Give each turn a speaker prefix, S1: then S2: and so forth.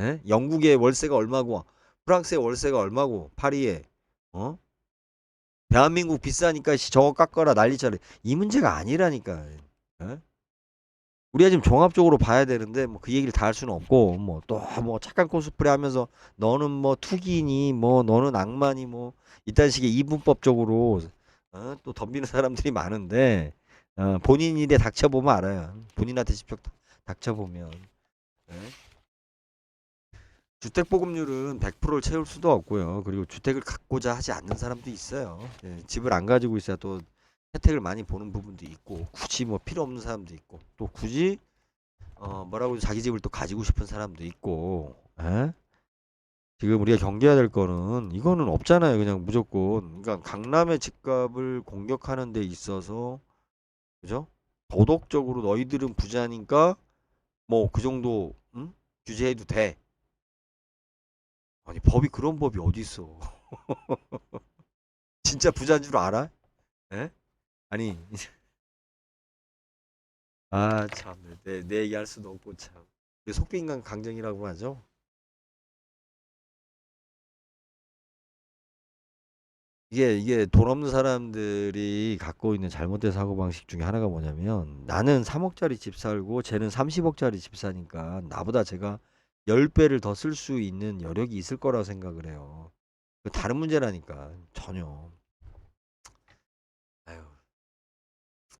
S1: 예? 영국의 월세가 얼마고 프랑스의 월세가 얼마고 파리에 어? 대한민국 비싸니까 씨, 저거 깎아라 난리처럼 이 문제가 아니라니까. 예? 우리가 지금 종합적으로 봐야 되는데 뭐 그 얘기를 다 할 수는 없고 뭐또뭐 착한 코스프레 하면서 너는 뭐 투기니 뭐 너는 악마니 뭐 이딴 식의 이분법적으로 어? 또 덤비는 사람들이 많은데 어, 본인 일에 닥쳐보면 알아요. 본인한테 직접 닥- 닥쳐보면 예? 주택 보급률은 100%를 채울 수도 없고요. 그리고 주택을 갖고자 하지 않는 사람도 있어요. 예, 집을 안 가지고 있어야 또 혜택을 많이 보는 부분도 있고 굳이 뭐 필요 없는 사람도 있고 또 굳이 어 뭐라고 자기 집을 또 가지고 싶은 사람도 있고 에? 지금 우리가 경계해야 될 거는 이거는 없잖아요 그냥 무조건 그러니까 강남의 집값을 공격하는 데 있어서 그죠 도덕적으로 너희들은 부자니까 뭐 그 정도 응? 규제해도 돼 아니 법이 그런 법이 어디 있어 진짜 부자인 줄 알아? 에? 아니 아, 참. 내, 내 얘기할 수도 없고, 참. 속빈강 강정이라고 하죠? 이게, 이게 돈 없는 사람들이 갖고 있는 잘못된 사고 방식 중에 하나가 뭐냐면, 나는 3억짜리 집 살고, 쟤는 30억짜리 집 사니까, 나보다 제가 10배를 더 쓸 수 있는 여력이 있을 거라고 생각을 해요. 그 다른 문제라니까, 전혀.